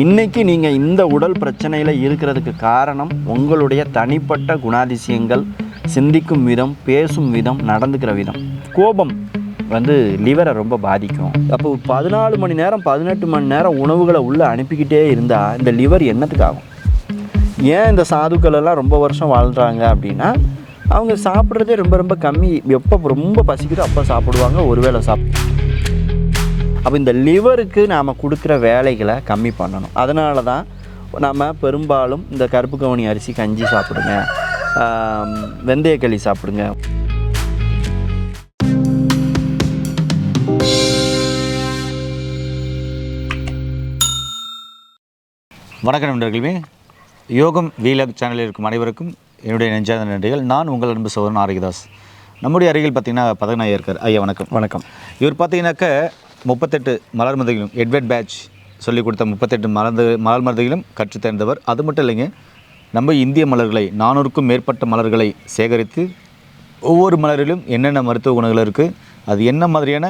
இன்னைக்கு நீங்கள் இந்த உடல் பிரச்சனையில் இருக்கிறதுக்கு காரணம் உங்களுடைய தனிப்பட்ட குணாதிசயங்கள் சிந்திக்கும் விதம் பேசும் விதம் நடந்துக்கிற விதம். கோபம் வந்து லிவரை ரொம்ப பாதிக்கும். அப்போ பதினாலு மணி நேரம் பதினெட்டு மணி நேரம் உணவுகளை உள்ளே அனுப்பிக்கிட்டே இருந்தால் இந்த லிவர் என்னத்துக்கு ஆகும்? ஏன் இந்த சாதுக்கள் எல்லாம் ரொம்ப வருஷம் வாழ்கிறாங்க அப்படின்னா அவங்க சாப்பிட்றதே ரொம்ப ரொம்ப கம்மி. எப்போ ரொம்ப பசிக்குதோ அப்போ சாப்பிடுவாங்க. ஒருவேளை சாப் அப்போ இந்த லிவருக்கு நாம் கொடுக்குற வேலைகளை கம்மி பண்ணணும். அதனால தான் நம்ம பெரும்பாலும் இந்த கருப்பு கவுனி அரிசி கஞ்சி சாப்பிடுங்க. வெந்தயக்களி சாப்பிடுங்க. வணக்கம் நண்பர்களே. யோகம் வீலக் சேனலில் இருக்கும் அனைவருக்கும் என்னுடைய நெஞ்சார்ந்த நன்றிகள். நான் உங்கள் அன்பு சோதரன் ஆரோக்கியதாஸ். நம்முடைய அருகில் பார்த்தீங்கன்னா இருக்கார் ஐயா வணக்கம். வணக்கம். இவர் பார்த்தீங்கன்னாக்க முப்பத்தெட்டு மலர் மருந்துகளும் எட்வர்ட் பேட்ச் சொல்லிக் கொடுத்த முப்பத்தெட்டு மலர்ந்து மலர் மருந்துகளும் கற்றுத்தேர்ந்தவர் அது மட்டும் இல்லைங்க நம்ம இந்திய மலர்களை நானூறுக்கும் மேற்பட்ட மலர்களை சேகரித்து ஒவ்வொரு மலரிலும் என்னென்ன மருத்துவ குணங்கள் இருக்குது அது என்ன மாதிரியான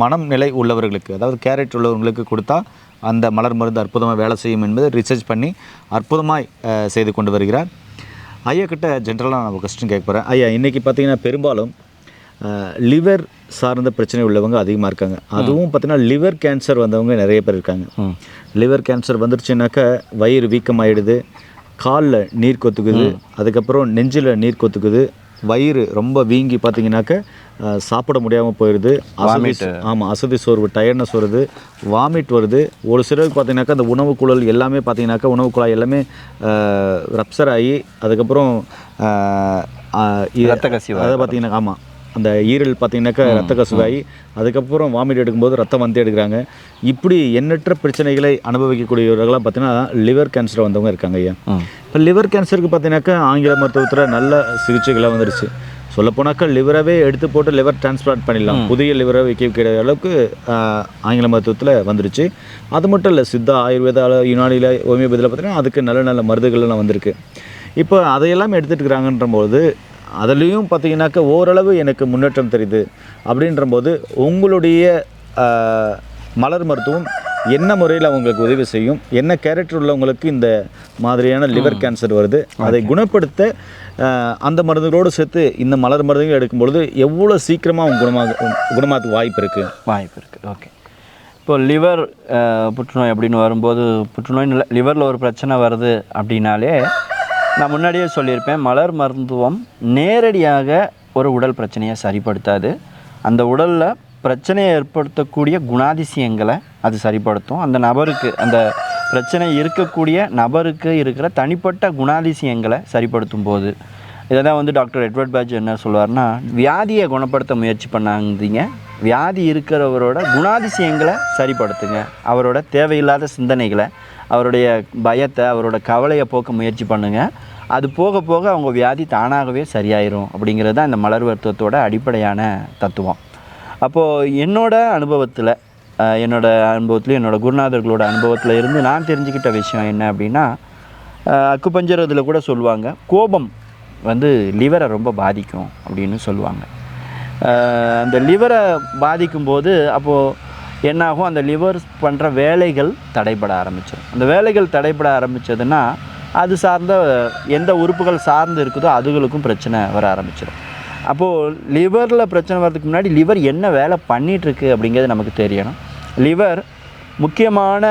மனம் நிலை உள்ளவர்களுக்கு அதாவது கேரட் உள்ளவர்களுக்கு கொடுத்தா அந்த மலர் மருந்து அற்புதமாக வேலை செய்யும் என்பதை ரிசர்ச் பண்ணி அற்புதமாய் செய்து கொண்டு வருகிறார். ஐயா கிட்ட ஜென்ரலாக நான் கொஸ்டின் கேட்க போகிறேன் ஐயா இன்றைக்கி பார்த்தீங்கன்னா பெரும்பாலும் லிவர் சார்ந்த பிரச்சனை உள்ளவங்க அதிகமாக இருக்காங்க. அதுவும் பார்த்தீங்கன்னா லிவர் கேன்சர் வந்தவங்க நிறைய பேர் இருக்காங்க. லிவர் கேன்சர் வந்துருச்சுனாக்கா வயிறு வீக்கமாயிடுது காலில் நீர் கொத்துக்குது அதுக்கப்புறம் நெஞ்சில் நீர் கொத்துக்குது வயிறு ரொம்ப வீங்கி பார்த்தீங்கன்னாக்க சாப்பிட முடியாமல் போயிடுது அசதி ஆமாம் அசதி சோர்வு டயர்னஸ் வருது வாமிட் வருது. ஒரு சிலருக்கு பார்த்தீங்கன்னாக்கா அந்த உணவு குழல் எல்லாமே பார்த்தீங்கன்னாக்கா உணவு குழாய் எல்லாமே ரப்சர் ஆகி அதுக்கப்புறம் அதை பார்த்தீங்கன்னா ஆமாம் அந்த ஈரல் பார்த்தீங்கன்னாக்கா ரத்த கசுவாகி அதுக்கப்புறம் வாமிட் எடுக்கும்போது ரத்தம் வந்து எடுக்கிறாங்க. இப்படி எண்ணற்ற பிரச்சனைகளை அனுபவிக்கக்கூடியவர்களாக பார்த்தீங்கன்னா லிவர் கேன்சர் வந்தவங்க இருக்காங்க ஐயா. இப்போ லிவர் கேன்சருக்கு பார்த்தீங்கன்னாக்கா ஆங்கில மருத்துவத்தில் நல்ல சிகிச்சைகளாக வந்துருச்சு. சொல்லப்போனாக்கா லிவரவே எடுத்து போட்டு லிவர் டிரான்ஸ்பிளான்ட் பண்ணிடலாம். புதிய லிவரை வைக்கிற அளவுக்கு ஆங்கில மருத்துவத்தில் வந்துருச்சு. அது மட்டும் இல்லை சித்தா ஆயுர்வேதா யுனானியில் ஹோமியோபதியில் பார்த்தீங்கன்னா அதுக்கு நல்ல நல்ல மருந்துகள்லாம் வந்திருக்கு. இப்போ அதையெல்லாம் எடுத்துட்டு இருக்கிறாங்கன்ற போது அதுலேயும் பார்த்தீங்கன்னாக்கா ஓரளவு எனக்கு முன்னேற்றம் தெரியுது. அப்படின்றபோது உங்களுடைய மலர் மருத்துவம் என்ன முறையில் அவங்களுக்கு உதவி செய்யும்? என்ன கேரக்டர் உள்ளவங்களுக்கு இந்த மாதிரியான லிவர் கேன்சர் வருது? அதை குணப்படுத்த அந்த மருந்துகளோடு சேர்த்து இந்த மலர் மருந்துகள் எடுக்கும்பொழுது எவ்வளோ சீக்கிரமாக அவங்க குணமாக குணமாகிறதுக்கு வாய்ப்பு இருக்குது வாய்ப்பு இருக்குது ஓகே இப்போ லிவர் புற்றுநோய் அப்படின்னு வரும்போது புற்றுநோய் லிவரில் ஒரு பிரச்சனை வருது அப்படின்னாலே நான் முன்னாடியே சொல்லியிருப்பேன் மலர் மருத்துவம் நேரடியாக ஒரு உடல் பிரச்சனையை சரிப்படுத்தாது. அந்த உடலில் பிரச்சனையை ஏற்படுத்தக்கூடிய குணாதிசயங்களை அது சரிப்படுத்தும். அந்த நபருக்கு அந்த பிரச்சனை இருக்கக்கூடிய நபருக்கு இருக்கிற தனிப்பட்ட குணாதிசயங்களை சரிப்படுத்தும் போது இதை தான் வந்து டாக்டர் எட்வர்ட் பேட்ச் என்ன சொல்லுவார்னா வியாதியை குணப்படுத்த முயற்சி பண்ணாங்க வியாதி இருக்கிறவரோட குணாதிசயங்களை சரிப்படுத்துங்க. அவரோட தேவையில்லாத சிந்தனைகளை அவருடைய பயத்தை அவரோட கவலையை போக்க முயற்சி பண்ணுங்கள் அது போக போக அவங்க வியாதி தானாகவே சரியாயிரும் அப்படிங்கிறது தான் இந்த மலர் வருத்தத்தோட அடிப்படையான தத்துவம். அப்போது என்னோட அனுபவத்தில் என்னோடய என்னோட அனுபவத்தில் என்னோட குருநாதர்களோட அனுபவத்தில் இருந்து நான் தெரிஞ்சுக்கிட்ட விஷயம் என்ன அப்படின்னா அஹ், இதில் கூட சொல்லுவாங்க கோபம் வந்து லிவரை ரொம்ப பாதிக்கும் அப்படின்னு சொல்லுவாங்க. அந்த லிவரை பாதிக்கும்போது அப்போது என்னாகும்? அந்த லிவர் பண்ணுற வேலைகள் தடைபட ஆரம்பிச்சிடும் அந்த வேலைகள் தடைபட ஆரம்பிச்சதுன்னா அது சார்ந்த எந்த உறுப்புகள் சார்ந்து இருக்குதோ அதுகளுக்கும் பிரச்சனை வர ஆரம்பிச்சிடும் அப்போது லிவரில் பிரச்சனை வர்றதுக்கு முன்னாடி லிவர் என்ன வேலை பண்ணிகிட்ருக்கு அப்படிங்கிறது நமக்கு தெரியணும். லிவர் முக்கியமான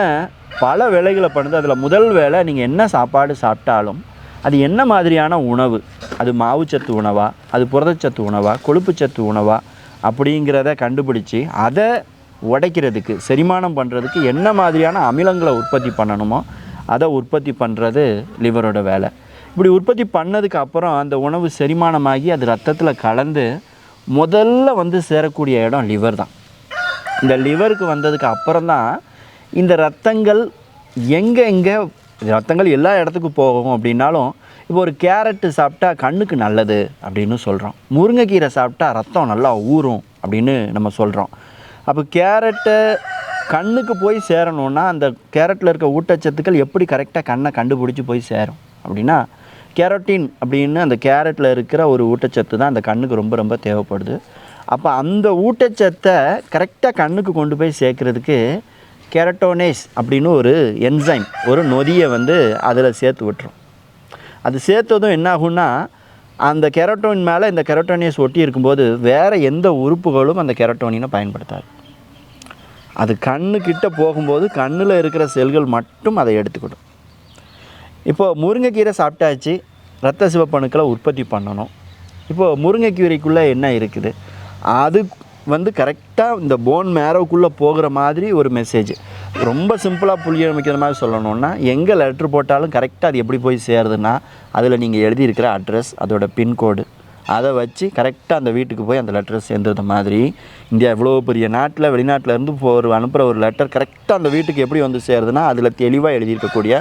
பல வேலைகளை பண்ணுது. அதில் முதல் வேலை நீங்கள் என்ன சாப்பாடு சாப்பிட்டாலும் அது என்ன மாதிரியான உணவு? அது மாவுச்சத்து உணவா? அது புரதச்சத்து உணவா? கொழுப்புச்சத்து உணவா? அப்படிங்கிறத கண்டுபிடிச்சி அதை உடைக்கிறதுக்கு செரிமானம் பண்ணுறதுக்கு என்ன மாதிரியான அமிலங்களை உற்பத்தி பண்ணணுமோ அதை உற்பத்தி பண்ணுறது லிவரோட வேலை. இப்படி உற்பத்தி பண்ணதுக்கு அப்புறம் அந்த உணவு செரிமானமாகி அது ரத்தத்தில் கலந்து முதல்ல வந்து சேரக்கூடிய இடம் லிவர் தான். இந்த லிவருக்கு வந்ததுக்கு அப்புறம் தான் இந்த ரத்தங்கள் எங்கே எங்கே ரத்தங்கள் எல்லா இடத்துக்கும் போகும் அப்படின்னாலும் இப்போ ஒரு கேரட்டு சாப்பிட்டா கண்ணுக்கு நல்லது அப்படின்னு சொல்கிறோம் முருங்கைக்கீரை சாப்பிட்டா ரத்தம் நல்லா ஊறும் அப்படின்னு நம்ம சொல்கிறோம் அப்போ கேரட்டை கண்ணுக்கு போய் சேரணும்னா அந்த கேரட்டில் இருக்க ஊட்டச்சத்துக்கள் எப்படி கரெக்டாக கண்ணை கண்டுபிடிச்சி போய் சேரும்? அப்படின்னா கேரோட்டின் அப்படின்னு அந்த கேரட்டில் இருக்கிற ஒரு ஊட்டச்சத்து தான் அந்த கண்ணுக்கு ரொம்ப ரொம்ப தேவைப்படுது. அப்போ அந்த ஊட்டச்சத்தை கரெக்டாக கண்ணுக்கு கொண்டு போய் சேர்க்குறதுக்கு கெரட்டோனேஸ் அப்படின்னு ஒரு என்சைம் ஒரு நொதியை வந்து அதில் சேர்த்து விட்டுரும். அது சேர்த்ததும் என்ன ஆகும்னா அந்த கெரட்டோன் மேலே இந்த கெரட்டோனியஸ் ஒட்டி இருக்கும்போது வேறு எந்த உறுப்புகளும் அந்த கெரட்டோனினை பயன்படுத்தாது. அது கண்ணுக்கிட்ட போகும்போது கண்ணில் இருக்கிற செல்கள் மட்டும் அதை எடுத்துக்கிடும். இப்போது முருங்கைக்கீரை சாப்பிட்டாச்சு ரத்த சிவப்பணுக்களை உற்பத்தி பண்ணணும். இப்போது முருங்கைக்கீரைக்குள்ளே என்ன இருக்குது? அது வந்து கரெக்டாக இந்த போன் மேரோக்குள்ளே போகிற மாதிரி ஒரு மெசேஜ் ரொம்ப சிம்பிளாக புளிய அமைக்கிற மாதிரி சொல்லணும்னா எங்கே லெட்ரு போட்டாலும் கரெக்டாக அது எப்படி போய் சேருதுன்னா அதில் நீங்கள் எழுதியிருக்கிற அட்ரஸ் அதோட பின்கோடு அதை வச்சு கரெக்டாக அந்த வீட்டுக்கு போய் அந்த லெட்டர் சேர்ந்துருந்த மாதிரி. இந்தியா இவ்வளோ பெரிய நாட்டில் வெளிநாட்டிலேருந்து ஒரு அனுப்புகிற ஒரு லெட்டர் கரெக்டாக அந்த வீட்டுக்கு எப்படி வந்து சேருதுன்னா அதில் தெளிவாக எழுதியிருக்கக்கூடிய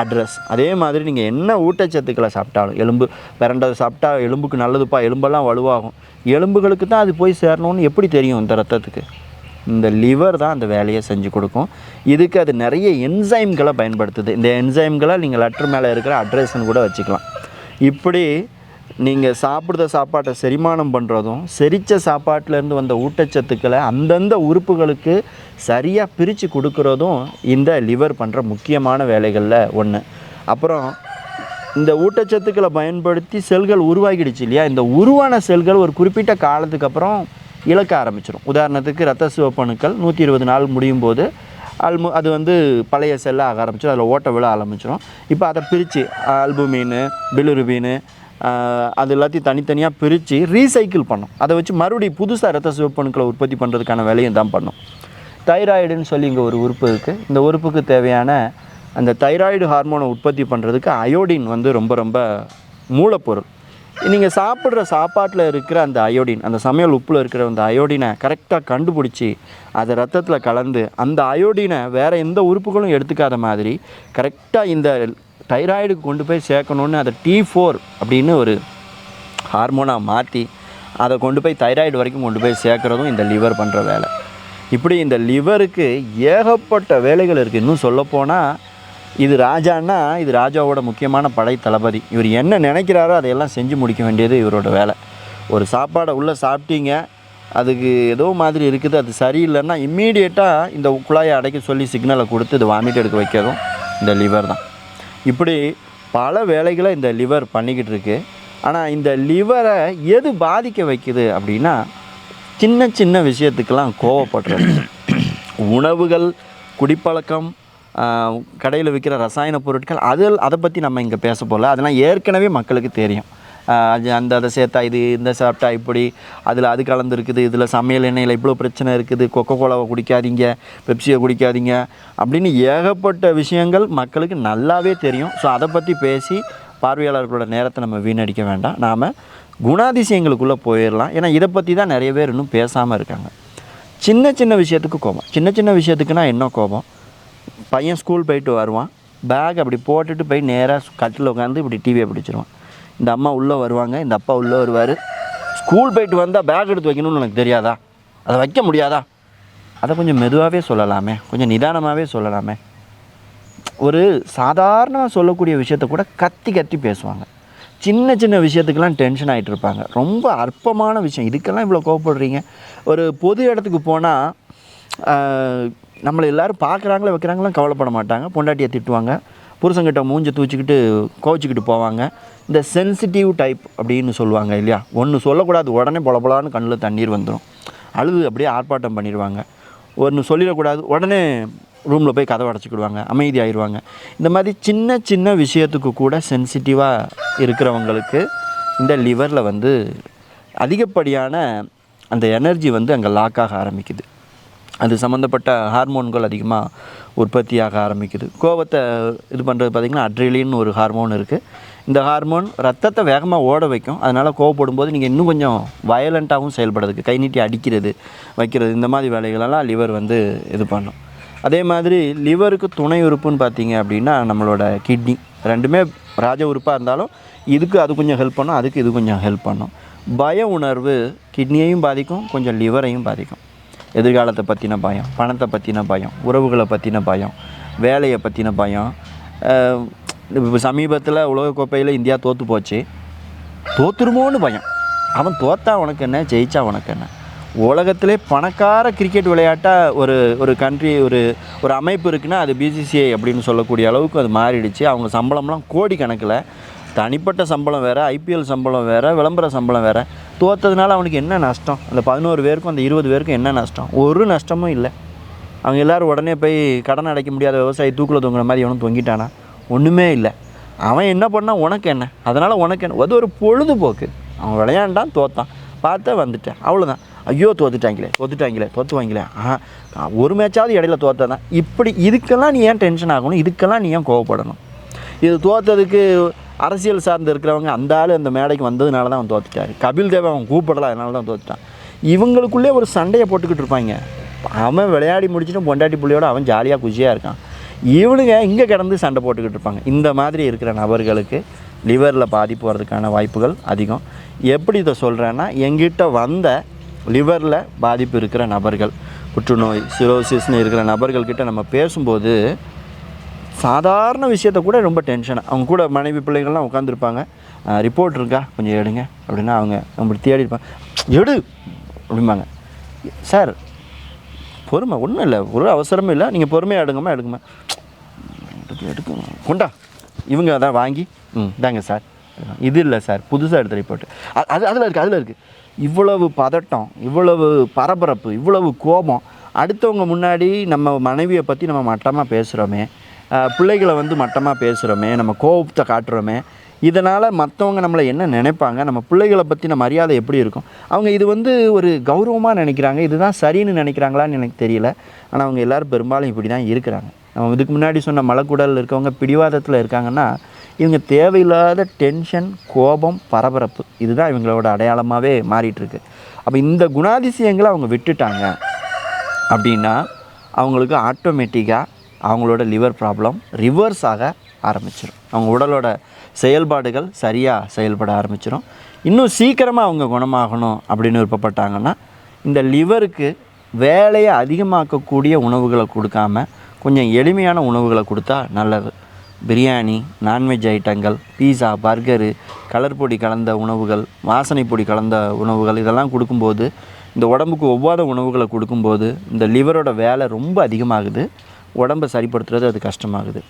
அட்ரஸ் அதே மாதிரி நீங்கள் என்ன ஊட்டச்சத்துக்களை சாப்பிட்டாலும் எலும்பு பிறண்டதை சாப்பிட்டா எலும்புக்கு நல்லதுப்பா எலும்பெல்லாம் வலுவாகும். எலும்புகளுக்கு தான் அது போய் சேரணும்னு எப்படி தெரியும் இந்த ரத்தத்துக்கு? இந்த லிவர் தான் அந்த வேலையை செஞ்சு கொடுக்கும். இதுக்கு அது நிறைய என்சைம்களை பயன்படுத்துது. இந்த என்சைம்களை நீங்கள் லெட்டர் மேலே இருக்கிற அட்ரஸ்ன்னு கூட வச்சுக்கலாம். இப்படி நீங்கள் சாப்பிட்ற சாப்பாட்டை செரிமானம் பண்ணுறதும் செரித்த சாப்பாட்டிலேருந்து வந்த ஊட்டச்சத்துக்களை அந்தந்த உறுப்புகளுக்கு சரியாக பிரித்து கொடுக்குறதும் இந்த லிவர் பண்ணுற முக்கியமான வேலைகளில் ஒன்று அப்புறம் இந்த ஊட்டச்சத்துக்களை பயன்படுத்தி செல்கள் உருவாகிடுச்சு இல்லையா? இந்த உருவான செல்கள் ஒரு குறிப்பிட்ட காலத்துக்கு அப்புறம் இழக்க ஆரம்பிச்சிடும் உதாரணத்துக்கு ரத்த சிவப்பணுக்கள் நூற்றி இருபது நாள் முடியும் போது அல்மு அது வந்து பழைய செல்லாக ஆரம்பிச்சிடும் அதில் ஓட்ட விழ ஆரம்பிச்சிடும் இப்போ அதை பிரித்து அல்புமீன் பிலுருபீன் அது எல்லாத்தையும் தனித்தனியாக பிரித்து ரீசைக்கிள் பண்ணும். அதை வச்சு மறுபடியும் புதுசாக ரத்த சிவப்பணுக்களை உற்பத்தி பண்ணுறதுக்கான வேலையும் தான் பண்ணும். தைராய்டுன்னு சொல்லி இங்கே ஒரு உறுப்பு இருக்குது இந்த உறுப்புக்கு தேவையான அந்த தைராய்டு ஹார்மோனை உற்பத்தி பண்ணுறதுக்கு அயோடின் வந்து ரொம்ப ரொம்ப மூலப்பொருள். நீங்கள் சாப்பிட்ற சாப்பாட்டில் இருக்கிற அந்த அயோடின் அந்த சமையல் உப்பில் இருக்கிற அந்த அயோடினை கரெக்டாக கண்டுபிடிச்சி அதை ரத்தத்தில் கலந்து அந்த அயோடினை வேறு எந்த உறுப்புகளும் எடுத்துக்காத மாதிரி கரெக்டாக இந்த தைராய்டுக்கு கொண்டு போய் சேர்க்கணுன்னு அதை டி ஃபோர் அப்படின்னு ஒரு ஹார்மோனாக மாற்றி அதை கொண்டு போய் தைராய்டு வரைக்கும் கொண்டு போய் சேர்க்குறதும் இந்த லிவர் பண்ணுற வேலை. இப்படி இந்த லிவருக்கு ஏகப்பட்ட வேலைகள் இருக்குது இன்னும் சொல்லப்போனால் இது ராஜான்னா இது ராஜாவோட முக்கியமான படை தளபதி. இவர் என்ன நினைக்கிறாரோ அதையெல்லாம் செஞ்சு முடிக்க வேண்டியது இவரோட வேலை. ஒரு சாப்பாடை உள்ளே சாப்பிட்டீங்க அதுக்கு ஏதோ மாதிரி இருக்குது அது சரியில்லைன்னா இம்மீடியட்டாக இந்த குழாயை அடைக்க சொல்லி சிக்னலை கொடுத்து இது வாமிட் எடுக்க வைக்கிறதும் இந்த லிவர் தான். இப்படி பல வேலைகளை இந்த லிவர் பண்ணிக்கிட்டு இருக்கு. ஆனால் இந்த லிவரை எது பாதிக்க வைக்குது அப்படின்னா சின்ன சின்ன விஷயத்துக்கெல்லாம் கோவப்படுறது. உணவுகள் குடிப்பழக்கம் கடையில் விற்கிற ரசாயன பொருட்கள் அது அதை பற்றி நம்ம இங்கே பேச போகல. அதெல்லாம் ஏற்கனவே மக்களுக்கு தெரியும். அது அந்த அதை சேர்த்தா இது இந்த சாப்பிட்டா இப்படி அதில் அது கலந்துருக்குது இதில் சமையல் எண்ணெயில் இவ்வளோ பிரச்சனை இருக்குது கொக்கோ கோலாவை குடிக்காதீங்க பெப்சியை குடிக்காதீங்க அப்படின்னு ஏகப்பட்ட விஷயங்கள் மக்களுக்கு நல்லாவே தெரியும். ஸோ அதை பற்றி பேசி பார்வையாளர்களோட நேரத்தை நம்ம வீணடிக்க வேண்டாம். நாம் குணாதிசயங்களுக்குள்ளே போயிடலாம். ஏன்னா இதை பற்றி தான் நிறைய பேர் இன்னும் பேசாமல் இருக்காங்க. சின்ன சின்ன விஷயத்துக்கு கோபம். சின்ன சின்ன விஷயத்துக்குனா என்ன கோபம்? பையன் ஸ்கூல் போயிட்டு வருவான். பேக் அப்படி போட்டுட்டு போய் நேராக கட்டில் உட்காந்து இப்படி டிவியை பிடிச்சிருவான். இந்த அம்மா உள்ளே வருவாங்க இந்த அப்பா உள்ளே வருவார். ஸ்கூல் போயிட்டு வந்தால் பேக் எடுத்து வைக்கணும்னு எனக்கு தெரியாதா? அதை வைக்க முடியாதா? அதை கொஞ்சம் மெதுவாகவே சொல்லலாமே கொஞ்சம் நிதானமாகவே சொல்லலாமே. ஒரு சாதாரணமாக சொல்லக்கூடிய விஷயத்த கூட கத்தி கத்தி பேசுவாங்க. சின்ன சின்ன விஷயத்துக்கெல்லாம் டென்ஷன் ஆகிட்டு இருப்பாங்க. ரொம்ப அற்பமான விஷயம். இதுக்கெல்லாம் இவ்வளோ கோவப்படுறீங்க? ஒரு பொது இடத்துக்கு போனால் நம்மளை எல்லாரும் பார்க்குறாங்களே வைக்கிறாங்களாம் கவலைப்பட மாட்டாங்க. பொண்டாட்டியை திட்டுவாங்க. புருஷங்கிட்ட மூஞ்சை தூச்சிக்கிட்டு கோவிச்சிக்கிட்டு போவாங்க. இந்த சென்சிட்டிவ் டைப் அப்படின்னு சொல்லுவாங்க இல்லையா? ஒன்று சொல்லக்கூடாது உடனே பொலபொலான்னு கண்ணில் தண்ணீர் வந்துடும் அழுது அப்படியே ஆர்ப்பாட்டம் பண்ணிடுவாங்க. ஒன்று சொல்லிடக்கூடாது உடனே ரூமில் போய் கதவை அடைச்சிக்கிடுவாங்க அமைதி ஆயிடுவாங்க இந்த மாதிரி சின்ன சின்ன விஷயத்துக்கு கூட சென்சிட்டிவாக இருக்கிறவங்களுக்கு இந்த லிவரில் வந்து அதிகப்படியான அந்த எனர்ஜி வந்து அங்கே லாக் ஆக ஆரம்பிக்குது. அது சம்மந்தப்பட்ட ஹார்மோன்கள் அதிகமாக உற்பத்தியாக ஆரம்பிக்குது. கோபத்தை இது பண்ணுறது பார்த்திங்கன்னா அட்ரிலின்னு ஒரு ஹார்மோன் இருக்குது இந்த ஹார்மோன் ரத்தத்தை வேகமாக ஓட வைக்கும். அதனால் கோவப்படும் போது நீங்கள் இன்னும் கொஞ்சம் வயலண்ட்டாகவும் செயல்படுறதுக்கு கை நீட்டி அடிக்கிறது வைக்கிறது இந்த மாதிரி வேலைகளெல்லாம் லிவர் வந்து இது பண்ணும். அதே மாதிரி லிவருக்கு துணை உறுப்புன்னு பார்த்தீங்க அப்படின்னா நம்மளோட கிட்னி ரெண்டுமே ராஜ உறுப்பாக இருந்தாலும் இதுக்கு அது கொஞ்சம் ஹெல்ப் பண்ணும் அதுக்கு இது கொஞ்சம் ஹெல்ப் பண்ணும். பய உணர்வு கிட்னியையும் பாதிக்கும் கொஞ்சம் லிவரையும் பாதிக்கும். எதிர்காலத்தை பற்றின பயம் பணத்தை பற்றின பயம் உறவுகளை பற்றின பயம் வேலையை பற்றின பயம் இப்போ சமீபத்தில் உலகக்கோப்பையில் இந்தியா தோற்று போச்சு. தோத்துருமோன்னு பயம். அவன் தோத்தா உனக்கு என்ன ஜெயிச்சா உனக்கு என்ன? உலகத்திலே பணக்கார கிரிக்கெட் விளையாட்டாக ஒரு ஒரு கண்ட்ரி ஒரு ஒரு அமைப்பு இருக்குன்னா அது பிசிசிஐ அப்படின்னு சொல்லக்கூடிய அளவுக்கு அது மாறிடுச்சு. அவங்க சம்பளம்லாம் கோடி கணக்கில் தனிப்பட்ட சம்பளம் வேறு ஐபிஎல் சம்பளம் வேறு விளம்பர சம்பளம் வேறு. தோத்ததுனால அவனுக்கு என்ன நஷ்டம்? அந்த பதினோரு பேருக்கும் அந்த இருபது பேருக்கும் என்ன நஷ்டம்? ஒரு நஷ்டமும் இல்லை. அவங்க எல்லாரும் உடனே போய் கடன் அடைக்க முடியாத விவசாயி தூக்கில் தொங்குற மாதிரி எவனும் தொங்கிட்டானா? ஒன்றுமே இல்லை. அவன் என்ன பண்ணால் உனக்கு என்ன? அதனால் உனக்கு என்ன? அது ஒரு பொழுதுபோக்கு. அவன் விளையாண்டான் தோத்தான். பார்த்தா வந்துட்டேன். அவ்வளோதான் ஐயோ தோத்துட்டாங்களே தோத்துட்டாங்களே தோத்துவாங்களே. ஆ ஒரு மேட்சாவது இடையில தோத்ததான் இப்படி இதுக்கெல்லாம் நீ ஏன் டென்ஷன் ஆகணும்? இதுக்கெல்லாம் நீ ஏன் கோவப்படணும்? இது தோத்ததுக்கு அரசியல் சார்ந்து இருக்கிறவங்க அந்த ஆள் அந்த மேடைக்கு வந்ததுனால தான் அவன் தோத்துட்டாரு. கபில் தேவ் அவன் கூப்பிடல அதனால தான் தோத்துட்டான். இவங்களுக்குள்ளே ஒரு சண்டையை போட்டுக்கிட்டு இருப்பாங்க. அவன் விளையாடி முடிச்சுட்டு பொண்டாட்டி புள்ளியோட அவன் ஜாலியாக குஷியாக இருக்கான். இவனுங்க இங்கே கிடந்து சண்டை போட்டுக்கிட்டு இருப்பாங்க. இந்த மாதிரி இருக்கிற நபர்களுக்கு லிவரில் பாதிப்பு வர்றதுக்கான வாய்ப்புகள் அதிகம். எப்படி இதை சொல்கிறேன்னா எங்கிட்ட வந்த லிவரில் பாதிப்பு இருக்கிற நபர்கள் புற்றுநோய் சிரோசிஸ்னு இருக்கிற நபர்கள்கிட்ட நம்ம பேசும்போது சாதாரண விஷயத்த கூட ரொம்ப டென்ஷன் அவங்க கூட மனைவி பிள்ளைகள்லாம் உட்காந்துருப்பாங்க ரிப்போர்ட் இருக்கா? கொஞ்சம் எடுங்க. அப்படின்னா அவங்க நம்ம தேடி இருப்பாங்க. எடு! அப்படிம்பாங்க. சார் பொறுமை ஒன்றும் இல்லை. ஒரு அவசரமும் இல்லை. நீங்கள் பொறுமையாக எடுங்கம்மா எடுங்கம்மா. எடுக்க எடுக்க கொண்டா. இவங்க அதான் வாங்கி ம். இதாங்க சார். இது இல்லை சார் புதுசாக எடுத்த ரிப்போர்ட் அது அதில் இருக்குது அதில் இருக்குது இவ்வளவு பதட்டம் இவ்வளவு பரபரப்பு இவ்வளவு கோபம். அடுத்தவங்க முன்னாடி நம்ம மனைவியை பற்றி நம்ம மட்டமாக பேசுகிறோமே பிள்ளைகளை வந்து மட்டமாக பேசுகிறோமே நம்ம கோபத்தை காட்டுறோமே இதனால் மற்றவங்க நம்மளை என்ன நினைப்பாங்க நம்ம பிள்ளைகளை பற்றின மரியாதை எப்படி இருக்கும்? அவங்க இது வந்து ஒரு கௌரவமாக நினைக்கிறாங்க இதுதான் சரின்னு நினைக்கிறாங்களான்னு எனக்கு தெரியல. ஆனால் அவங்க எல்லோரும் பெரும்பாலும் இப்படி தான் இருக்கிறாங்க. நம்ம இதுக்கு முன்னாடி சொன்ன மலக்குடல் இருக்கவங்க பிடிவாதத்தில் இருக்காங்கன்னா இவங்க தேவையில்லாத டென்ஷன் கோபம் பரபரப்பு இதுதான் இவங்களோட அடையாளமாகவே மாறிட்டுருக்கு. அப்போ இந்த குணாதிசயங்களை அவங்க விட்டுட்டாங்க அப்படின்னா அவங்களுக்கு ஆட்டோமேட்டிக்காக அவங்களோட லிவர் ப்ராப்ளம் ரிவர்ஸ் ஆக ஆரம்பிச்சிடும் அவங்க உடலோட செயல்பாடுகள் சரியாக செயல்பட ஆரம்பிச்சிடும் இன்னும் சீக்கிரமாக அவங்க குணமாகணும் அப்படின்னு விருப்பப்பட்டாங்கன்னா இந்த லிவருக்கு வேலையை அதிகமாக்கக்கூடிய உணவுகளை கொடுக்காம கொஞ்சம் எளிமையான உணவுகளை கொடுத்தா நல்லது. பிரியாணி நான்வெஜ் ஐட்டங்கள் பீஸா பர்கரு கலர் பொடி கலந்த உணவுகள் வாசனை பொடி கலந்த உணவுகள் இதெல்லாம் கொடுக்கும்போது இந்த உடம்புக்கு ஒவ்வாத உணவுகளை கொடுக்கும்போது இந்த லிவரோட வேலை ரொம்ப அதிகமாகுது. உடம்பை சரிப்படுத்துறது அது கஷ்டமாகுது.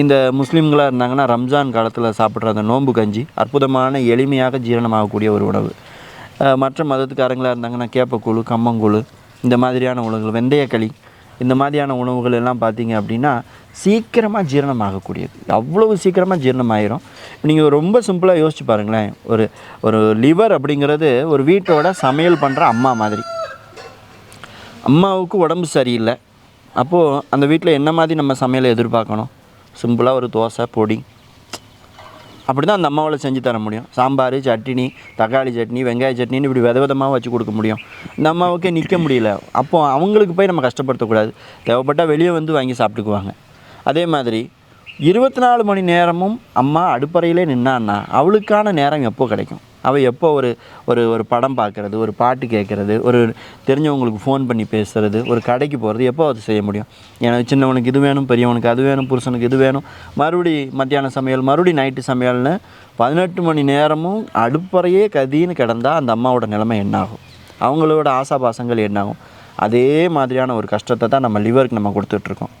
இந்த முஸ்லீம்களாக இருந்தாங்கன்னா ரம்ஜான் காலத்தில் சாப்பிட்ற அந்த நோன்பு கஞ்சி அற்புதமான எளிமையாக ஜீரணமாகக்கூடிய ஒரு உணவு. மற்ற மதத்துக்காரங்களாக இருந்தாங்கன்னா கேப்பக்கூழு கம்மங்கூழு இந்த மாதிரியான உணவுகள் வெந்தயக்களி இந்த மாதிரியான உணவுகள் எல்லாம் பார்த்தீங்க அப்படின்னா சீக்கிரமாக ஜீரணமாகக்கூடியது. அவ்வளவு சீக்கிரமாக ஜீரணமாயிரும். நீங்கள் ரொம்ப சிம்பிளாக யோசிச்சு பாருங்களேன். ஒரு ஒரு லிவர் அப்படிங்கிறது ஒரு வீட்டோட சமையல் பண்ணுற அம்மா மாதிரி. அம்மாவுக்கு உடம்பு சரியில்லை. அப்போது அந்த வீட்டில் என்ன மாதிரி நம்ம சமையலை எதிர்பார்க்கணும்? சிம்பிளாக ஒரு தோசை பொடி அப்படி தான் அந்த அம்மாவால் செஞ்சு தர முடியும். சாம்பார் சட்னி தக்காளி சட்னி வெங்காய சட்னின்னு இப்படி வித விதமாக வச்சு கொடுக்க முடியும். இந்த அம்மாவுக்கே நிற்க முடியல. அப்போ அவங்களுக்கு போய் நம்ம கஷ்டப்படுத்தக்கூடாது. தேவைப்பட்டால் வெளியே வந்து வாங்கி சாப்பிட்டுக்குவாங்க. அதே மாதிரி இருபத்தி நாலு மணி நேரமும் அம்மா அடுப்பறையிலே நின்னான்னா அவளுக்கான நேரம் எப்போ கிடைக்கும்? அவள் எப்போ ஒரு ஒரு ஒரு படம் பார்க்குறது ஒரு பாட்டு கேட்குறது ஒரு தெரிஞ்சவங்களுக்கு ஃபோன் பண்ணி பேசுகிறது ஒரு கடைக்கு போகிறது எப்போ அது செய்ய முடியும்? ஏன்னா சின்னவனுக்கு இது வேணும் பெரியவனுக்கு அது வேணும் புருஷனுக்கு இது வேணும். மறுபடி மத்தியான சமையல் மறுபடி நைட்டு சமையல்னு பதினெட்டு மணி நேரமும் அடுப்பறையே கதின்னு கிடந்தால் அந்த அம்மாவோட நிலைமை என்னாகும்? அவங்களோட ஆசாபாசங்கள் என்னாகும்? அதே மாதிரியான ஒரு கஷ்டத்தை தான் நம்ம லிவருக்கு நம்ம கொடுத்துட்ருக்கோம்.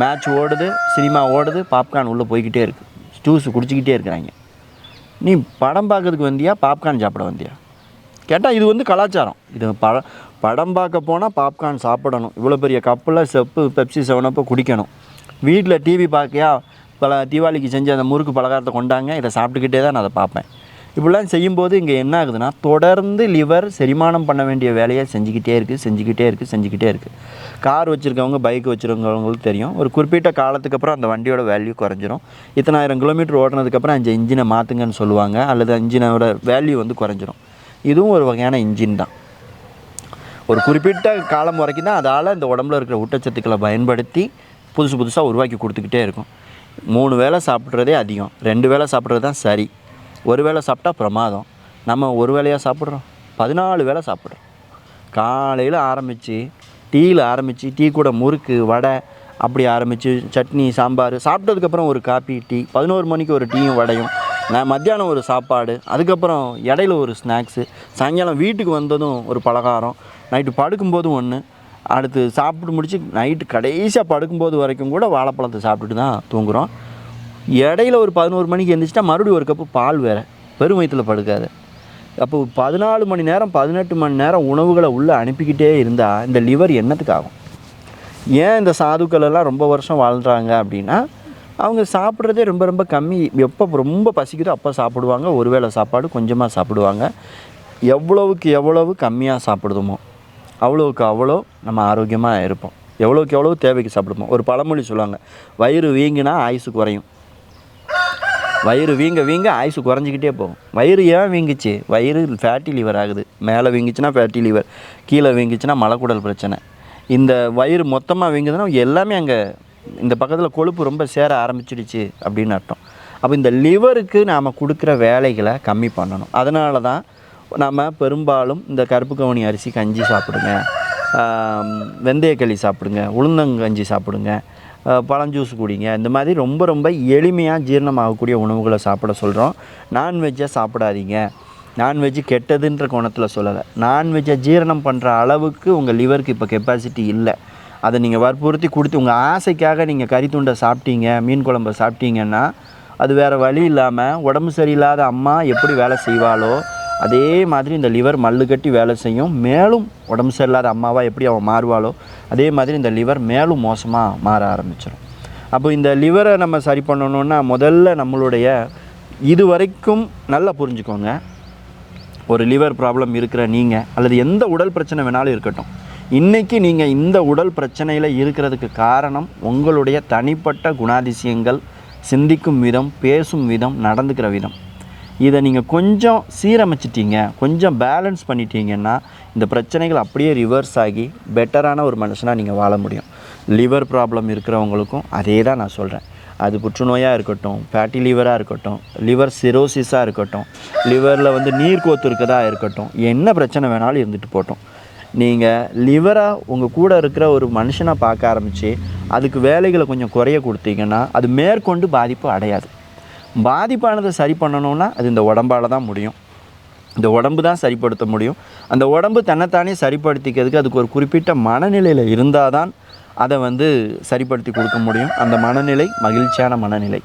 மேட்ச் ஓடுது சினிமா ஓடுது பாப்கார்ன் உள்ளே போய்கிட்டே இருக்குது ஜூஸ் குடிச்சிக்கிட்டே இருக்கிறாங்க. நீ படம் பார்க்கறதுக்கு வந்தியா? பாப்கார்ன் சாப்பிட வந்தியா? கேட்டால் இது வந்து கலாச்சாரம். இது பட படம் பார்க்க போனால் பாப்கார்ன் சாப்பிடணும். இவ்வளோ பெரிய கப்பில் செப்பு பெப்சி செவனப்போ குடிக்கணும். வீட்டில் டிவி பார்க்கையா? பல தீபாவளிக்கு செஞ்ச அந்த முறுக்கு பலகாரத்தை கொண்டாங்க. இதை சாப்பிட்டுக்கிட்டே தான் நான் அதை பார்ப்பேன். இப்படிலாம் செய்யும்போது இங்கே என்ன ஆகுதுன்னா தொடர்ந்து லிவர் செரிமானம் பண்ண வேண்டிய வேலையை செஞ்சுக்கிட்டே இருக்குது செஞ்சுக்கிட்டே இருக்குது செஞ்சுக்கிட்டே இருக்குது கார் வச்சுருக்கவங்க பைக் வச்சுருக்கவங்களுக்கு தெரியும். ஒரு குறிப்பிட்ட காலத்துக்கு அப்புறம் அந்த வண்டியோட வேல்யூ குறைஞ்சிரும். இத்தனாயிரம் கிலோமீட்டர் ஓடினதுக்கப்புறம் அந்த இன்ஜினை மாற்றுங்கன்னு சொல்லுவாங்க. அல்லது இன்ஜினோட வேல்யூ வந்து குறைஞ்சிரும். இதுவும் ஒரு வகையான இன்ஜின் தான். ஒரு குறிப்பிட்ட காலம் வரைக்கும் தான் அதால் இந்த உடம்புல இருக்கிற ஊட்டச்சத்துக்களை பயன்படுத்தி புதுசு புதுசாக உருவாக்கி கொடுத்துக்கிட்டே இருக்கும். மூணு வேளை சாப்பிட்றதே அதிகம். ரெண்டு வேளை சாப்பிட்றது தான் சரி. ஒரு வேளை சாப்பிட்டா பிரமாதம். நம்ம ஒரு வேளையாக சாப்பிட்றோம். பதினாலு வேளை சாப்பிட்றோம். காலையில் ஆரம்பித்து டீயில் ஆரம்பித்து டீ கூட முறுக்கு வடை அப்படி ஆரம்பித்து சட்னி சாம்பார் சாப்பிட்டதுக்கப்புறம் ஒரு காப்பி டீ. பதினோரு மணிக்கு ஒரு டீயும் வடையும். நான் மத்தியானம் ஒரு சாப்பாடு. அதுக்கப்புறம் இடையில ஒரு ஸ்நாக்ஸு சாயங்காலம் வீட்டுக்கு வந்ததும் ஒரு பலகாரம். நைட்டு படுக்கும்போதும் ஒன்று அடுத்து சாப்பிட்டு முடிச்சு நைட்டு கடைசியாக படுக்கும்போது வரைக்கும் கூட வாழைப்பழத்தை சாப்பிட்டுட்டு தான் தூங்குறோம். இடையில ஒரு பதினோரு மணிக்கு எழுந்திரிச்சிட்டா மறுபடியும் ஒரு கப்பு பால் வேறு. பெரும் வயிற்றில் படுக்காது. அப்போ பதினாலு மணி நேரம் பதினெட்டு மணி நேரம் உணவுகளை உள்ளே அனுப்பிக்கிட்டே இருந்தால் இந்த லிவர் என்னத்துக்கு ஆகும்? ஏன் இந்த சாதுக்கள் எல்லாம் ரொம்ப வருஷம் வாழ்கிறாங்க அப்படின்னா அவங்க சாப்பிட்றதே ரொம்ப ரொம்ப கம்மி. எப்போ ரொம்ப பசிக்குதோ அப்போ சாப்பிடுவாங்க. ஒருவேளை சாப்பாடு கொஞ்சமாக சாப்பிடுவாங்க. எவ்வளவுக்கு எவ்வளவு கம்மியாக சாப்பிடுதுமோ அவ்வளோவுக்கு அவ்வளோ நம்ம ஆரோக்கியமாக இருப்போம். எவ்வளோக்கு எவ்வளோ தேவைக்கு சாப்பிடுவோம். ஒரு பழமொழி சொல்லுவாங்க வயிறு வீங்கினா ஆயுசு குறையும். வயிறு வீங்க வீங்க ஆயுசு குறைஞ்சிக்கிட்டே போகும். வயிறு ஏன் வீங்குச்சு? வயிறு ஃபேட்டி லிவர் ஆகுது. மேலே வீங்கிச்சுன்னா ஃபேட்டி லிவர் கீழே வீங்கிச்சுன்னா மலக்குடல் பிரச்சனை. இந்த வயிறு மொத்தமாக வீங்குதுன்னா எல்லாமே அங்கே இந்த பக்கத்தில் கொழுப்பு ரொம்ப சேர ஆரம்பிச்சிடுச்சு அப்படின்னு அர்த்தம். அப்போ இந்த லிவருக்கு நாம் கொடுக்குற வேலைகளை கம்மி பண்ணணும். அதனால தான் நம்ம பெரும்பாலும் இந்த கருப்பு கவுனி அரிசி கஞ்சி சாப்பிடுங்க. வெந்தயக்களி சாப்பிடுங்க உளுந்தங்கஞ்சி சாப்பிடுங்க. பழஞ்சூஸ் குடிங்க. இந்த மாதிரி ரொம்ப ரொம்ப எளிமையாக ஜீரணமாகக்கூடிய உணவுகளை சாப்பிட சொல்கிறோம் நான்வெஜ்ஜை சாப்பிடாதீங்க. நான்வெஜ் கெட்டதுன்ற கோணத்தில் சொல்லலை. நான்வெஜ்ஜை ஜீரணம் பண்ணுற அளவுக்கு உங்கள் லிவருக்கு இப்போ கெப்பாசிட்டி இல்லை. அதை நீங்கள் வற்புறுத்தி கொடுத்து உங்கள் ஆசைக்காக நீங்கள் கறி துண்டை சாப்பிட்டீங்க மீன் குழம்பை சாப்பிட்டீங்கன்னா அது வேறு வழி இல்லாமல் உடம்பு சரியில்லாத அம்மா எப்படி வேலை செய்வாளோ அதே மாதிரி இந்த லிவர் மல்லு கட்டி வேலை செய்யும். மேலும் உடம்பு சரியில்லாத அம்மாவாக எப்படி அவன் மாறுவாளோ அதே மாதிரி இந்த லிவர் மேலும் மோசமாக மாற ஆரம்பிச்சிடும் அப்போ இந்த லிவரை நம்ம சரி பண்ணணுன்னா முதல்ல நம்மளுடைய இது வரைக்கும் நல்லா புரிஞ்சுக்கோங்க. ஒரு லிவர் ப்ராப்ளம் இருக்கிற நீங்கள் அல்லது எந்த உடல் பிரச்சனை வேணாலும் இருக்கட்டும். இன்றைக்கி நீங்கள் இந்த உடல் பிரச்சனையில் இருக்கிறதுக்கு காரணம் உங்களுடைய தனிப்பட்ட குணாதிசயங்கள் சிந்திக்கும் விதம் பேசும் விதம் நடந்துக்கிற விதம். இதை நீங்கள் கொஞ்சம் சீரமைச்சிட்டீங்க கொஞ்சம் பேலன்ஸ் பண்ணிட்டீங்கன்னா இந்த பிரச்சனைகள் அப்படியே ரிவர்ஸ் ஆகி பெட்டரான ஒரு மனுஷனாக நீங்கள் வாழ முடியும். லிவர் ப்ராப்ளம் இருக்கிறவங்களுக்கும் அதே தான் நான் சொல்கிறேன் அது புற்றுநோயாக இருக்கட்டும் ஃபேட்டி லிவராக இருக்கட்டும் லிவர் சிரோசிஸாக இருக்கட்டும் லிவரில் வந்து நீர் கோத்து இருக்கதா இருக்கட்டும் என்ன பிரச்சனை வேணாலும் இருந்துட்டு போட்டோம். நீங்கள் லிவராக உங்கள் கூட இருக்கிற ஒரு மனுஷனை பார்க்க ஆரம்பித்து அதுக்கு வேலைகளை கொஞ்சம் குறைய கொடுத்தீங்கன்னா அது மேற்கொண்டு பாதிப்பு அடையாது. பாதிப்பானதை சரி பண்ணணும்னா அது இந்த உடம்பால் தான் முடியும். இந்த உடம்பு தான் சரிப்படுத்த முடியும். அந்த உடம்பு தன்னைத்தானே சரிப்படுத்திக்கிறதுக்கு அதுக்கு ஒரு குறிப்பிட்ட மனநிலையில் இருந்தால் தான் அதை வந்து சரிப்படுத்தி கொடுக்க முடியும். அந்த மனநிலை மகிழ்ச்சியான மனநிலை.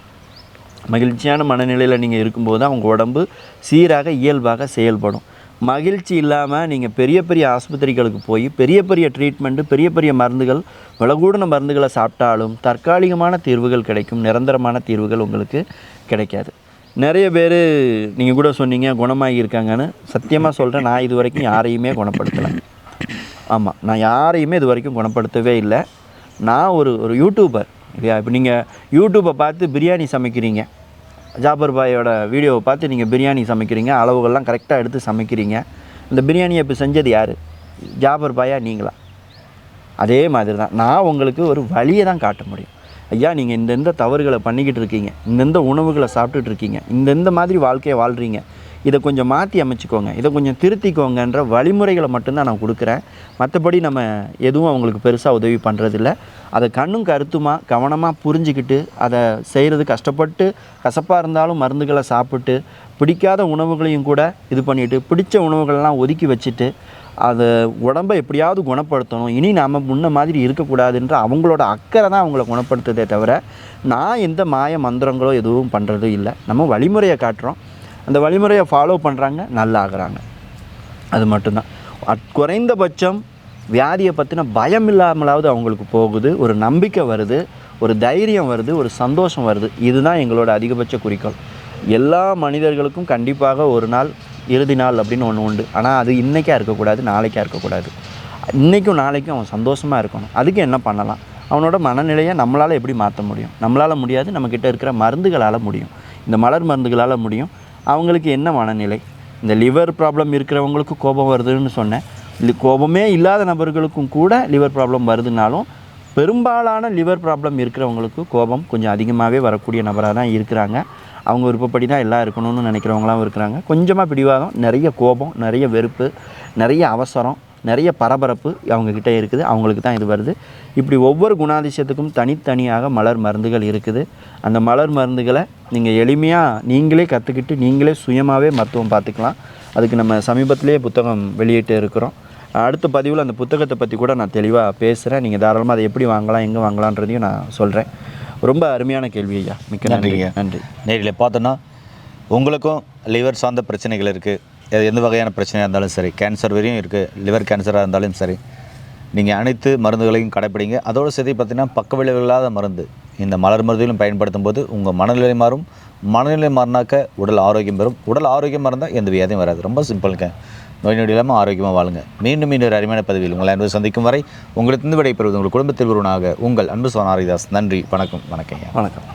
மகிழ்ச்சியான மனநிலையில் நீங்கள் இருக்கும்போது தான் உங்கள் உடம்பு சீராக இயல்பாக செயல்படும். மகிழ்ச்சி இல்லாமல் நீங்கள் பெரிய பெரிய ஆஸ்பத்திரிகளுக்கு போய் பெரிய பெரிய ட்ரீட்மெண்ட்டு பெரிய பெரிய மருந்துகள் விலகூடின மருந்துகளை சாப்பிட்டாலும் தற்காலிகமான தீர்வுகள் கிடைக்கும். நிரந்தரமான தீர்வுகள் உங்களுக்கு கிடைக்காது. நிறைய பேர் நீங்கள் கூட சொன்னீங்க குணமாகி இருக்காங்கன்னு சத்தியமாக சொல்கிறேன் நான் இது வரைக்கும் யாரையுமே குணப்படுத்தலை. ஆமாம் நான் யாரையுமே இது வரைக்கும் குணப்படுத்தவே இல்லை. நான் ஒரு ஒரு யூடியூபர் இல்லையா? இப்போ நீங்கள் யூடியூப்பை பார்த்து பிரியாணி சமைக்கிறீங்க. ஜாபர் பாயோட வீடியோவை பார்த்து நீங்கள் பிரியாணி சமைக்கிறீங்க அளவுகள்லாம் கரெக்டாக எடுத்து சமைக்கிறீங்க. இந்த பிரியாணியை இப்போ செஞ்சது யார்? ஜாபர் பாயா நீங்களா? அதே மாதிரி தான் நான் உங்களுக்கு ஒரு வழியை தான் காட்ட முடியும். ஐயா நீங்கள் இந்தெந்த தவறுகளை பண்ணிக்கிட்டு இருக்கீங்க. இந்தெந்த உணவுகளை சாப்பிட்டுட்டு இருக்கீங்க. இந்தெந்த மாதிரி வாழ்க்கையை வாழ்கிறீங்க இதை கொஞ்சம் மாற்றி அமைச்சிக்கோங்க. இதை கொஞ்சம் திருத்திக்கோங்கன்ற வழிமுறைகளை மட்டும்தான் நான் கொடுக்குறேன். மற்றபடி நம்ம எதுவும் அவங்களுக்கு பெருசாக உதவி பண்ணுறதில்ல அதை கண்ணும் கருத்துமாக கவனமாக புரிஞ்சுக்கிட்டு அதை செய்கிறது கஷ்டப்பட்டு கசப்பாக இருந்தாலும் மருந்துகளை சாப்பிட்டு பிடிக்காத உணவுகளையும் கூட இது பண்ணிவிட்டு பிடிச்ச உணவுகள்லாம் ஒதுக்கி வச்சுட்டு அதை உடம்பை எப்படியாவது குணப்படுத்தணும். இனி நாம் முன்ன மாதிரி இருக்கக்கூடாதுன்ற அவங்களோட அக்கறை தான் அவங்கள குணப்படுத்துதே தவிர நான் எந்த மாய மந்திரங்களோ எதுவும் பண்ணுறதும் இல்லை. நம்ம வழிமுறையை காட்டுறோம். அந்த வழிமுறையை ஃபாலோ பண்ணுறாங்க நல்லா ஆகிறாங்க அது மட்டும்தான். அட்- குறைந்தபட்சம் வியாதியை பற்றின பயம் இல்லாமலாவது அவங்களுக்கு போகுது ஒரு நம்பிக்கை வருது ஒரு தைரியம் வருது ஒரு சந்தோஷம் வருது. இதுதான் எங்களோட அதிகபட்ச குறிக்கோள். எல்லா மனிதர்களுக்கும் கண்டிப்பாக ஒரு நாள் இறுதி நாள் அப்படின்னு ஒன்று உண்டு. ஆனால் அது இன்றைக்கா இருக்கக்கூடாது நாளைக்காக இருக்கக்கூடாது. இன்றைக்கும் நாளைக்கும் அவன் சந்தோஷமாக இருக்கணும். அதுக்கு என்ன பண்ணலாம்? அவனோட மனநிலையை நம்மளால் எப்படி மாற்ற முடியும்? நம்மளால் முடியாது நம்மக்கிட்ட இருக்கிற மருந்துகளால் முடியும். இந்த மலர் மருந்துகளால் முடியும். அவங்களுக்கு என்ன மனநிலை? இந்த லிவர் ப்ராப்ளம் இருக்கிறவங்களுக்கு கோபம் வருதுன்னு சொன்னேன். இது கோபமே இல்லாத நபர்களுக்கும் கூட லிவர் ப்ராப்ளம் வருதுனாலும் பெரும்பாலான லிவர் ப்ராப்ளம் இருக்கிறவங்களுக்கு கோபம் கொஞ்சம் அதிகமாகவே வரக்கூடிய நபராக தான் இருக்கிறாங்க. அவங்க விருப்பப்படி தான் எல்லாம் இருக்கணும்னு நினைக்கிறவங்களாம் இருக்கிறாங்க. கொஞ்சமாக பிடிவாதம் நிறைய கோபம் நிறைய வெறுப்பு நிறைய அவசரம் நிறைய பரபரப்பு அவங்கக்கிட்ட இருக்குது. அவங்களுக்கு தான் இது வருது. இப்படி ஒவ்வொரு குணாதிசயத்துக்கும் தனித்தனியாக மலர் மருந்துகள் இருக்குது. அந்த மலர் மருந்துகளை நீங்கள் எளிமையாக நீங்களே கற்றுக்கிட்டு நீங்களே சுயமாகவே மருத்துவம் பார்த்துக்கலாம். அதுக்கு நம்ம சமீபத்திலேயே புத்தகம் வெளியிட்டு இருக்கிறோம். அடுத்த பதிவில் அந்த புத்தகத்தை பற்றி கூட நான் தெளிவாக பேசுகிறேன் நீங்கள் தாராளமாக அதை எப்படி வாங்கலாம் எங்கே வாங்கலான்றதையும் நான் சொல்கிறேன் ரொம்ப அருமையான கேள்வி ஐயா. மிக்க நன்றி நன்றிங்க. நன்றி. நேரில் பார்த்தோன்னா உங்களுக்கும் லிவர் சார்ந்த பிரச்சனைகள் இருக்குது எந்த வகையான பிரச்சனையாக இருந்தாலும் சரி கேன்சர் வரையும் இருக்குது லிவர் கேன்சராக இருந்தாலும் சரி நீங்கள் அனைத்து மருந்துகளையும் கடைப்பிடிங்க. அதோடு சேர்த்து பார்த்தீங்கன்னா பக்க விளைவில்லாத மருந்து இந்த மலர் மருந்துகளும் பயன்படுத்தும் போது உங்கள் மனநிலை மாறும். மனநிலை மாறினாக்க உடல் ஆரோக்கியம் பெறும். உடல் ஆரோக்கியமாக இருந்தால் எந்த வியாதியும் வராது. ரொம்ப சிம்பிளுங்க நோய் நொடி இல்லாமல் ஆரோக்கியமாக வாழுங்க. மீண்டும் மீண்டும் ஒரு அருமையான பதவியில் உங்களை அன்பு சந்திக்கும் வரை உங்களுக்கு விடைபெறுவது உங்கள் குடும்பத்தில் ஒருவனாக உங்கள் அன்பு சோனாரிதாஸ். நன்றி வணக்கம் வணக்கம் வணக்கம்.